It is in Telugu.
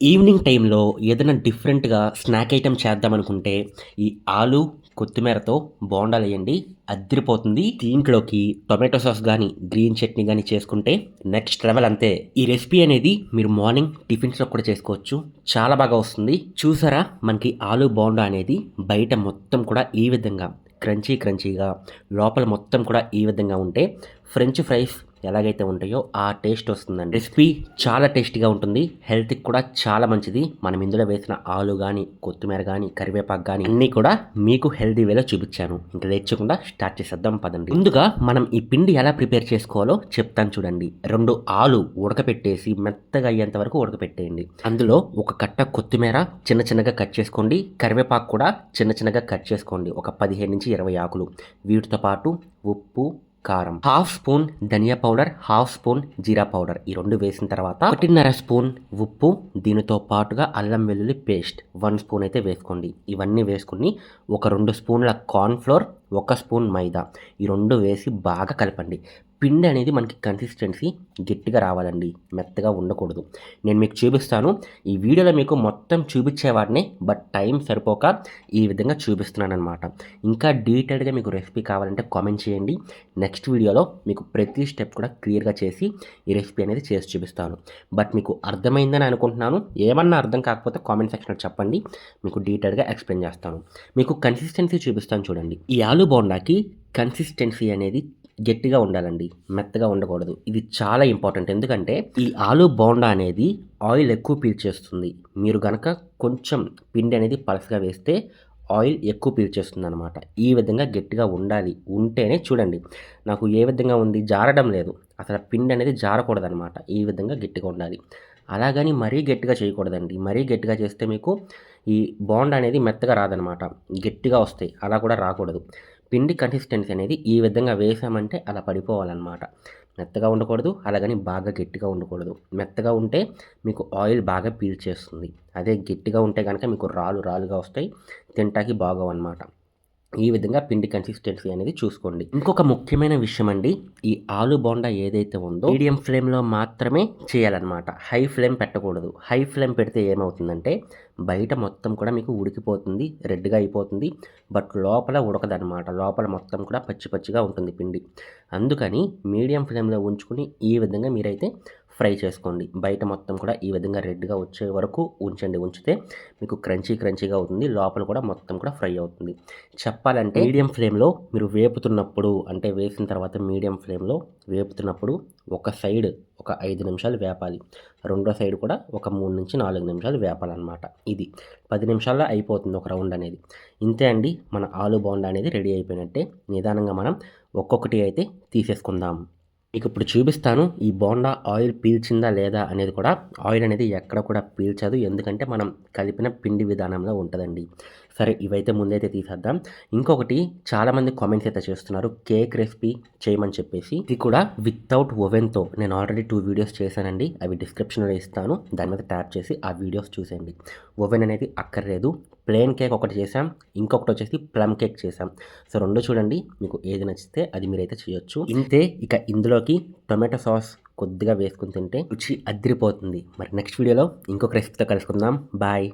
ఈవినింగ్ టైంలో ఏదైనా డిఫరెంట్‌గా స్నాక్ ఐటెమ్ చేద్దామనుకుంటే, ఈ ఆలు, కొత్తిమీరతో బోండాలేయండి అద్దరిపోతుంది దీంట్లోకి టొమాటో సాస్ కానీ గ్రీన్ చట్నీ కానీ చేసుకుంటే నెక్స్ట్ లెవెల్ అంతే. ఈ రెసిపీ అనేది మీరు మార్నింగ్ టిఫిన్స్‌లో కూడా చేసుకోవచ్చు. చాలా బాగా వస్తుంది. చూసారా మనకి ఆలు బోండా అనేది బయట మొత్తం కూడా ఈ విధంగా క్రంచీ క్రంచీగా లోపల మొత్తం కూడా ఈ విధంగా ఉంటే ఫ్రెంచ్ ఫ్రైస్ ఎలాగైతే ఉంటాయో ఆ టేస్ట్ వస్తుందండి. రెసిపీ చాలా టేస్టీగా ఉంటుంది. హెల్త్కి కూడా చాలా మంచిది. మనం ఇందులో వేసిన ఆలు కానీ కొత్తిమీర కానీ కరివేపాకు కానీ అన్నీ కూడా మీకు హెల్తీ వేలో చూపించాను. ఇంకా తెచ్చకుండా స్టార్ట్ చేసేద్దాం. పదండి. ముందుగా మనం ఈ పిండి ఎలా ప్రిపేర్ చేసుకోవాలో చెప్తాను చూడండి. రెండు ఆలు ఉడకపెట్టేసి మెత్తగా అయ్యేంత వరకు ఉడకపెట్టేయండి. అందులో ఒక కట్ట కొత్తిమీర చిన్న చిన్నగా కట్ చేసుకోండి. కరివేపాకు కూడా చిన్న చిన్నగా కట్ చేసుకోండి. ఒక పదిహేను నుంచి ఇరవై ఆకులు. వీటితో పాటు ఉప్పు కారం. హాఫ్ స్పూన్ ధనియా పౌడర్ హాఫ్ స్పూన్ జీరా పౌడర్. ఈ రెండు వేసిన తర్వాత ఒకటిన్నర స్పూన్ ఉప్పు దీనితో పాటుగా అల్లం వెల్లుల్లి పేస్ట్. వన్ స్పూన్ అయితే వేసుకోండి. ఇవన్నీ వేసుకుని ఒక రెండు స్పూన్ల కార్న్ఫ్లోర్ ఒక స్పూన్ మైదా. ఈ రెండు వేసి బాగా కలపండి. పిండి అనేది మనకి కన్సిస్టెన్సీ గట్టిగా రావాలండి. మెత్తగా ఉండకూడదు. నేను మీకు చూపిస్తాను. ఈ వీడియోలో మీకు మొత్తం చూపించేవాడిని బట్ టైం సరిపోక ఈ విధంగా చూపిస్తున్నాను అనమాట ఇంకా డీటెయిల్డ్గా మీకు రెసిపీ కావాలంటే కామెంట్ చేయండి. నెక్స్ట్ వీడియోలో మీకు ప్రతి స్టెప్ కూడా క్లియర్గా చేసి ఈ రెసిపీ అనేది చేసి చూపిస్తాను. బట్ మీకు అర్థమైందని అనుకుంటున్నాను. ఏమన్నా అర్థం కాకపోతే కామెంట్ సెక్షన్లో చెప్పండి. మీకు డీటెయిల్గా ఎక్స్ప్లెయిన్ చేస్తాను. మీకు కన్సిస్టెన్సీ చూపిస్తాను చూడండి. ఈ ఆలు బోండాకి కన్సిస్టెన్సీ అనేది గట్టిగా ఉండాలండి. మెత్తగా ఉండకూడదు. ఇది చాలా ఇంపార్టెంట్. ఎందుకంటే ఈ ఆలు బోండా అనేది ఆయిల్ ఎక్కువ పీల్చేస్తుంది మీరు గనక కొంచెం పిండి అనేది పలసగా వేస్తే ఆయిల్ ఎక్కువ పీల్చేస్తుంది అనమాట ఈ విధంగా గట్టిగా ఉండాలి. ఉంటేనే చూడండి. నాకు ఏ విధంగా ఉంది? జారడం లేదు. అసలు పిండి అనేది జారకూడదు అనమాట ఈ విధంగా గట్టిగా ఉండాలి. అలాగని మరీ గట్టిగా చేయకూడదండి. మరీ గట్టిగా చేస్తే మీకు ఈ బాండ్ అనేది మెత్తగా రాదనమాట గట్టిగా వస్తాయి. అలా కూడా రాకూడదు. పిండి కన్సిస్టెన్సీ అనేది ఈ విధంగా వేసామంటే అలా పడిపోవాలన్నమాట. మెత్తగా ఉండకూడదు అలాగని బాగా గట్టిగా ఉండకూడదు. మెత్తగా ఉంటే మీకు ఆయిల్ బాగా పీల్చేస్తుంది అదే గట్టిగా ఉంటే కనుక మీకు రాళ్ళు రాలుగా వస్తాయి తింటాకి బాగోవన్నమాట. ఈ విధంగా పిండి కన్సిస్టెన్సీ అనేది చూసుకోండి. ఇంకొక ముఖ్యమైన విషయం అండి ఈ ఆలు బోండా ఏదైతే ఉందో మీడియం ఫ్లేమ్లో మాత్రమే చేయాలన్నమాట. హై ఫ్లేమ్ పెట్టకూడదు. హై ఫ్లేమ్ పెడితే ఏమవుతుందంటే బయట మొత్తం కూడా మీకు ఉడికిపోతుంది రెడ్గా అయిపోతుంది బట్ లోపల ఉడకదనమాట లోపల మొత్తం కూడా పచ్చి పచ్చిగా ఉంటుంది పిండి. అందుకని మీడియం ఫ్లేమ్లో ఉంచుకుని ఈ విధంగా మీరైతే ఫ్రై చేసుకోండి. బయట మొత్తం కూడా ఈ విధంగా రెడ్గా వచ్చే వరకు ఉంచండి. ఉంచితే మీకు క్రంచీ క్రంచీగా అవుతుంది. లోపల కూడా మొత్తం కూడా ఫ్రై అవుతుంది. చెప్పాలంటే మీడియం ఫ్లేమ్లో మీరు వేపుతున్నప్పుడు అంటే వేసిన తర్వాత మీడియం ఫ్లేమ్లో వేపుతున్నప్పుడు ఒక సైడ్ ఒక ఐదు నిమిషాలు వేపాలి. రెండో సైడ్ కూడా ఒక మూడు నుంచి నాలుగు నిమిషాలు వేపాలన్నమాట. ఇది పది నిమిషాల్లో అయిపోతుంది ఒక రౌండ్ అనేది. ఇంతే అండి. మన ఆలు బోండా అనేది రెడీ అయిపోయినట్టే. నిదానంగా మనం ఒక్కొక్కటి అయితే తీసేసుకుందాం. మీకు ఇప్పుడు చూపిస్తాను ఈ బోండా ఆయిల్ పీల్చిందా లేదా అనేది కూడా. ఆయిల్ అనేది ఎక్కడ కూడా పీల్చదు ఎందుకంటే మనం కలిపిన పిండి విధానంలో ఉంటుందండి. సరే ఇవైతే ముందైతే తీసేద్దాం. ఇంకొకటి చాలామంది కామెంట్స్ అయితే చేస్తున్నారు కేక్ రెసిపీ చేయమని చెప్పేసి. ఇది కూడా వితౌట్ ఓవెన్తో నేను ఆల్రెడీ టూ వీడియోస్ చేశానండి అవి డిస్క్రిప్షన్లో ఇస్తాను దాని మీద ట్యాప్ చేసి ఆ వీడియోస్ చూసేయండి. ఓవెన్ అనేది అక్కర్లేదు ప్లెయిన్ కేక్ ఒకటి చేసాం ఇంకొకటి వచ్చేసి ప్లమ్ కేక్ చేసాం సో రెండు చూడండి మీకు ఏది నచ్చితే అది మీరైతే చేయొచ్చు. ఇంతే ఇక ఇందులోకి టొమాటో సాస్ కొద్దిగా వేసుకుని తింటే రుచి అదిరిపోతుంది. మరి నెక్స్ట్ వీడియోలో ఇంకొక రెసిపీతో కలుసుకుందాం. బాయ్